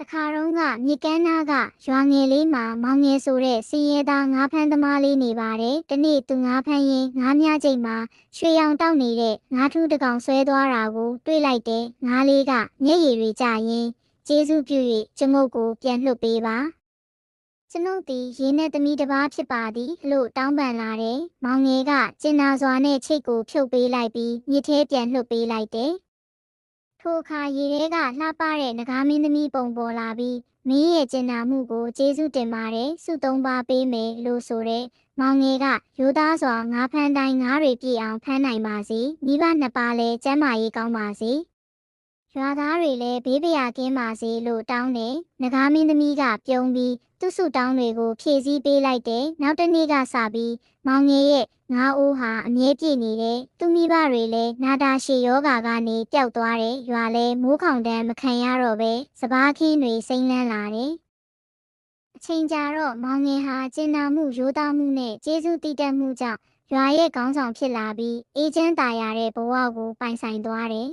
တခါတော့ကမြေကမ်းနားကရွာငယ်လေးမှာမောင်ငယ်ဆိုတဲ့စင်ရဲသားငါးဖမ်းသမားလေးနေပါတယ်။တနေ့သူငါးဖမ်းရင်ငါးမြချိန်မှာရွှေရောင်တောက်နေတဲ့ငါးထူးတစ်ကောင်ဆွဲသွားတာကိုတွေ့လိုက်တယ်။ငါးလေးကမျက်ရည်တွေကျရင်ကျေးဇူးပြု၍ကျွန်ုပ်ကိုပြန်လွှတ်ပေးပါ။ကျွန်ုပ်သည်ရင်းနဲ့သမီးတစ်ပါးဖြစ်ပါသည်လို့တောင်းပန်လာတယ်။မောင်ငယ်ကကျင်နာစွာနဲ့ချိတ်ကိုဖြုတ်ပေးလိုက်ပြီးမြစ်ထဲပြန်လွှတ်ပေးလိုက်တယ်။ ထိုအခါရေထဲကလှပတဲ့ငကားမင်းသမီးပုံပေါ်လာပြီးမင်းရဲ့ကျင်နာမှုကိုကျေးဇူးတင်ပါတယ်စုသုံးပါပေးမယ်လို့ဆိုတဲ့မောင်ငယ်ကရိုးသားစွာငါးဖမ်းတိုင်းငါးတွေပြည့်အောင်ဖမ်းနိုင်ပါစေမိဘနှစ်ပါးလည်းကျမ်းမာရေးကောင်းပါစေ ရွာသားတွေလည်းဘေးပရာကင်းပါစေလို့တောင်းတယ်ငကားမင်းသမီးကပြုံးပြီးသူ့ဆုတောင်းတွေကိုဖြည့်ဆည်းပေးလိုက်တယ်နောက်တစ်နေ့ကစပြီးမောင်ငယ်ရဲ့ငါးအိုးဟာအမြဲပြည့်နေတယ်သူမိဘတွေလည်းနာတာရှည်ယောဂါကနေပျောက်သွားတယ်ရွာလည်းမိုးခေါင်တန်းမခံရတော့ပဲစပားခင်းတွေစိမ့်လန်းလာတယ်အချိန်ကြာတော့မောင်ငယ်ဟာကျင်နာမှုရိုးသားမှုနဲ့ကျေးဇူးတည်တတ်မှုကြောင့်ရွာရဲ့ခေါင်းဆောင်ဖြစ်လာပြီးအေးချမ်းသာရတဲ့ဘဝကိုပိုင်ဆိုင်သွားတယ်